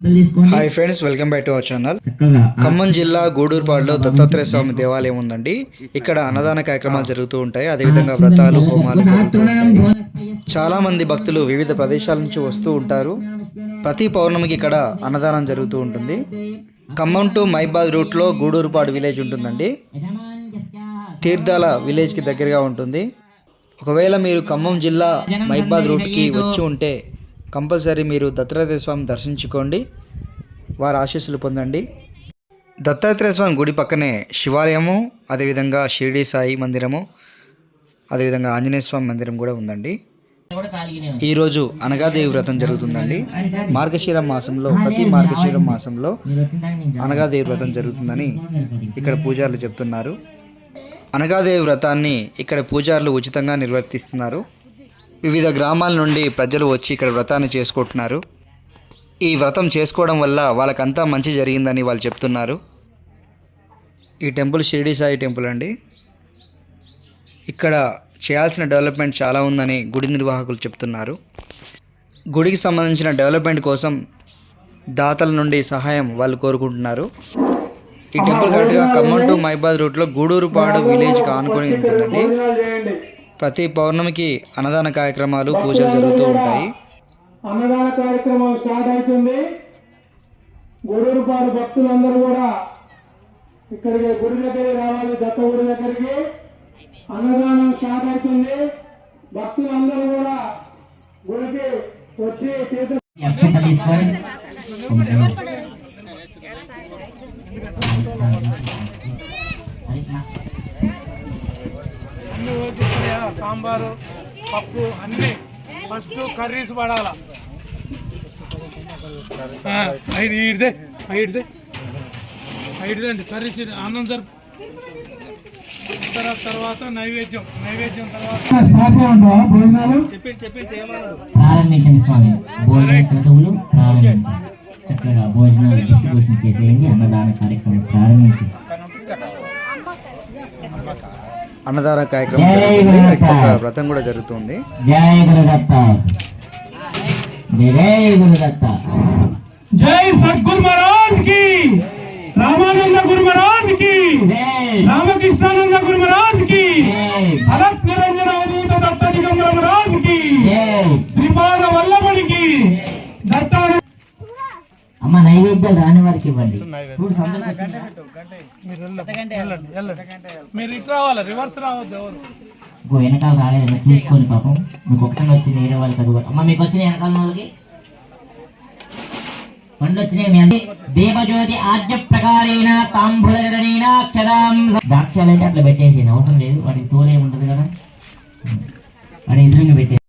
Hi friends welcome back to our channel Khammam జిల్లా గూడూరుపాడులో దత్తాత్రేయ స్వామి దేవాలయం ఉందండి ఇక్కడ అన్నదాన కార్యక్రమాలు జరుగుతూ ఉంటాయి. అదేవిధంగా వ్రతాలు హోమాలు చాలా మంది భక్తులు వివిధ ప్రదేశాల నుంచి వస్తూ ఉంటారు. ప్రతి పౌర్ణమికి ఇక్కడ అన్నదానం జరుగుతూ ఉంటుంది. ఖమ్మం టు మైబాద్ రూట్లో గూడూరుపాడు విలేజ్ ఉంటుందండి. తీర్థాల విలేజ్కి దగ్గరగా ఉంటుంది. ఒకవేళ మీరు ఖమ్మం జిల్లా మైబాద్ రూట్కి వచ్చి ఉంటే కంపల్సరీ మీరు దత్తాత్రేయ స్వామి దర్శించుకోండి. వారి ఆశీస్సులు పొందండి. దత్తాత్రేయ స్వామి గుడి పక్కనే శివాలయము అదేవిధంగా షిరిడి సాయి మందిరము అదేవిధంగా ఆంజనేయ స్వామి మందిరం కూడా ఉందండి. ఈరోజు అనగాదేవి వ్రతం జరుగుతుందండి. మార్గశీర మాసంలో ప్రతి మార్గశీర మాసంలో అనగాదేవి వ్రతం జరుగుతుందని ఇక్కడ పూజారులు చెప్తున్నారు. అనగాదేవి వ్రతాన్ని ఇక్కడ పూజారులు ఉచితంగా నిర్వర్తిస్తున్నారు. వివిధ గ్రామాల నుండి ప్రజలు వచ్చి ఇక్కడ వ్రతాన్ని చేసుకుంటున్నారు. ఈ వ్రతం చేసుకోవడం వల్ల వాళ్ళకంతా మంచి జరిగిందని వాళ్ళు చెప్తున్నారు. ఈ టెంపుల్ షిరిడి సాయి టెంపుల్ అండి. ఇక్కడ చేయాల్సిన డెవలప్మెంట్ చాలా ఉందని గుడి నిర్వాహకులు చెప్తున్నారు. గుడికి సంబంధించిన డెవలప్మెంట్ కోసం దాతల నుండి సహాయం వాళ్ళు కోరుకుంటున్నారు. ఈ టెంపుల్ కరెక్ట్గా ఖమ్మం టు మైబాద్ రూట్లో గూడూరుపాడు విలేజ్కి ఆనుకొని ఉంటుందండి. ప్రతి పౌర్ణమికి అన్నదాన కార్యక్రమాలు పూజలు జరుగుతూ ఉంటాయి. అన్నదాన కార్యక్రమం స్టార్ట్ అవుతుంది. గూడూరుపాడు భక్తులందరూ కూడా ఇక్కడికి గుడి దగ్గరికి రావాలి దత్త గుడి దగ్గరికి. అన్నదానం స్టార్ట్ అవుతుంది. భక్తులందరూ కూడా గుడికి వచ్చి తీర్థ సాంబారు పప్పు అన్ని ఫస్ట్ కర్రీస్ పడాల. ఐదు ఇడిదే ఐదుదే ఐదుదే అండి కర్రీస్. అన్నం జరుపు తర్వాత నైవేద్యం నైవేద్యం తర్వాత స్టార్ట్ ఉంటావా భోజనాలు చెప్పి చెప్పి చేయమన్నాడు. ప్రారంభించండి స్వామి. భోజన క్రతువులు ప్రారంభించండి. చక్కగా భోజనాలు డిస్ట్రిబ్యూషన్ చేసేయండి. అన్నదాన కార్యక్రమం ప్రారంభించండి. అన్నదాన కార్యక్రమం జరుగుతుంది. ఇక్కడ వ్రతం కూడా జరుగుతుంది. జై గురుదత్త. జై గురుదత్త. జై సద్గురు మహారాజ్కి. రామానంద గురు మహారాజ్కి. జై. అమ్మ నైవేద్యాలు రాని వారికి ఇవ్వండి. ఫ్రూట్స్ అందరికీ వచ్చిందా? మీరు వెళ్ళండి, వెళ్ళండి, వెళ్ళండి. మీరు ఇటు రావాలి రివర్స్ రావద్దు ఎవరు. ఇంకో వెనకాల రాలేదు చూసుకోండి పాపం. మీకు వచ్చింది వేరే వాళ్ళకి అది కూడా. అమ్మ మీకు వచ్చిన వెనకాల వాళ్ళకి పండ్లు వచ్చినాయి మీ అందరి దేవజ్యోతి ఆద్య ప్రకారేణ తాంబూలైన అక్షరాం. ద్రాక్షాలు అయితే అట్లా పెట్టేసి అవసరం లేదు. వాటికి తోలే ఉంటది కదా. వాటి ఎదురుగా పెట్టేసి